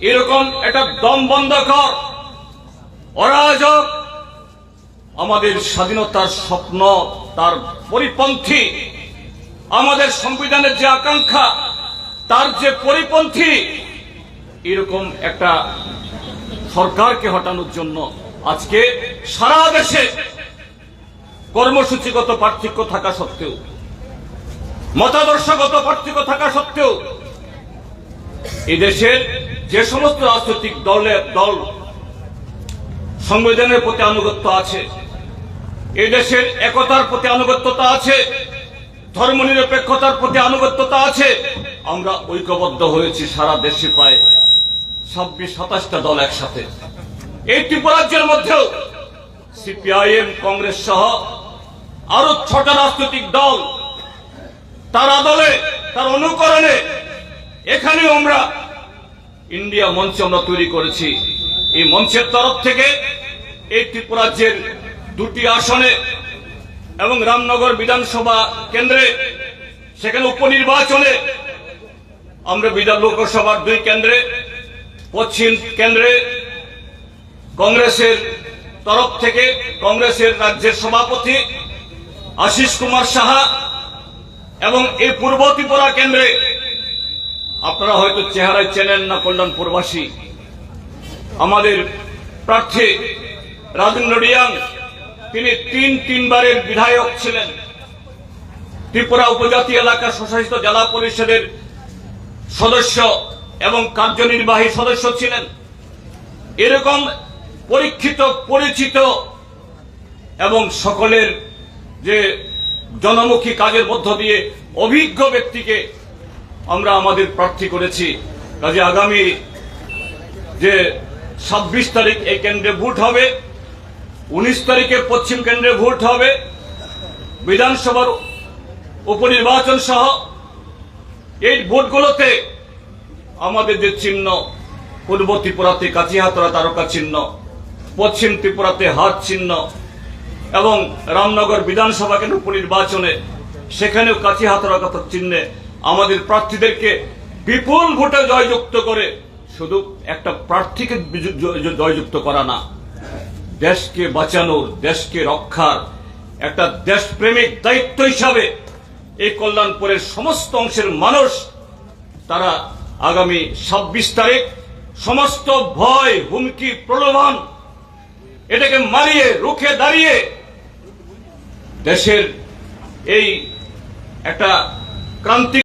এরকম একটা দম বন্ধ কর। অরাজক, আমাদের স্বাধীনতার স্বপ্ন, তার পরিপন্থী, আমাদের সংবিধানের যে আকাঙ্ক্ষা, তার যে পরিপন্থী, এরকম একটা সরকারকে হটানোর জন্য আজকে সারা দেশে কর্মসূচিগত পার্থক্য থাকা সত্ত্বেও, মতাদর্শগত পার্থক্য থাকা সত্ত্বেও, এদেশের দেশের যে সমস্ত রাজনৈতিক দলের দল সংবিধানের প্রতি আনুগত্য আছে এই দেশের একতার প্রতি আনুগত্যতা আছে, ধর্মনিরপেক্ষতার প্রতি আনুগত্যতা আছে, আমরা ঐক্যবদ্ধ হয়েছি সারা দেশে প্রায় ছাব্বিশ, সাতাশটা দল একসাথে। এই ত্রিপুরাজ্যের মধ্যেও সিপিআইএম, কংগ্রেস সহ আরও ছটা রাজনৈতিক দল তার আদলে, তার অনুকরণে এখানেও আমরা ইন্ডিয়া মঞ্চ আমরা তৈরি করেছি। এই মঞ্চের তরফ থেকে এই ত্রিপুরাজ্যের দুটি আসনে এবং রামনগর বিধানসভা কেন্দ্রে সেখানে উপনির্বাচনে আমরা বিধান লোকসভার দুই কেন্দ্রে, পশ্চিম কেন্দ্রে কংগ্রেসের তরফ থেকে কংগ্রেসের রাজ্যের সভাপতি আশিস কুমার সাহা এবং এই পূর্ব ত্রিপুরা কেন্দ্রে আপনারা হয়তো চেহারায় চেনেন না কল্যাণপুরবাসী আমাদের প্রার্থী রাজেন্দ্র রিয়াং, তিনি তিন তিনবারের বিধায়ক ছিলেন। ত্রিপুরা উপজাতি এলাকা স্বশাসিত জেলা পরিষদের সদস্য এবং কার্যনির্বাহী সদস্য ছিলেন। এরকম পরীক্ষিত, পরিচিত এবং সকলের যে জনমুখী কাজের মধ্য দিয়ে অভিজ্ঞ ব্যক্তিকে আমরা আমাদের প্রার্থী করেছি। কাজে আগামী যে ছাব্বিশ তারিখ এই কেন্দ্রে ভোট হবে, উনিশ তারিখে পশ্চিম কেন্দ্রে ভোট হবে, বিধানসভার উপনির্বাচন সহ এই ভোটগুলোতে আমাদের যে চিহ্ন, পূর্ব ত্রিপুরাতে কাচিহাতরা তারকা চিহ্ন, পশ্চিম ত্রিপুরাতে হাত চিহ্ন এবং রামনগর বিধানসভা কেন্দ্র উপনির্বাচনে সেখানেও কাচিহাতরা কথা চিহ্নে আমাদের প্রার্থীদেরকে বিপুল ভোটে জয়যুক্ত করে শুধু একটা প্রার্থীকে জয়যুক্ত করা না, দেশকে বাঁচানোর, দেশকে রক্ষার, একটা দেশপ্রেমিক দায়িত্ব হিসাবে এই কল্যাণপুরের সমস্ত অংশের মানুষ, তারা আগামী ছাব্বিশ তারিখ সমস্ত ভয়, হুমকি, প্রলোভন এটাকে মারিয়ে রুখে দাঁড়িয়ে দেশের এই একটা ক্রান্তি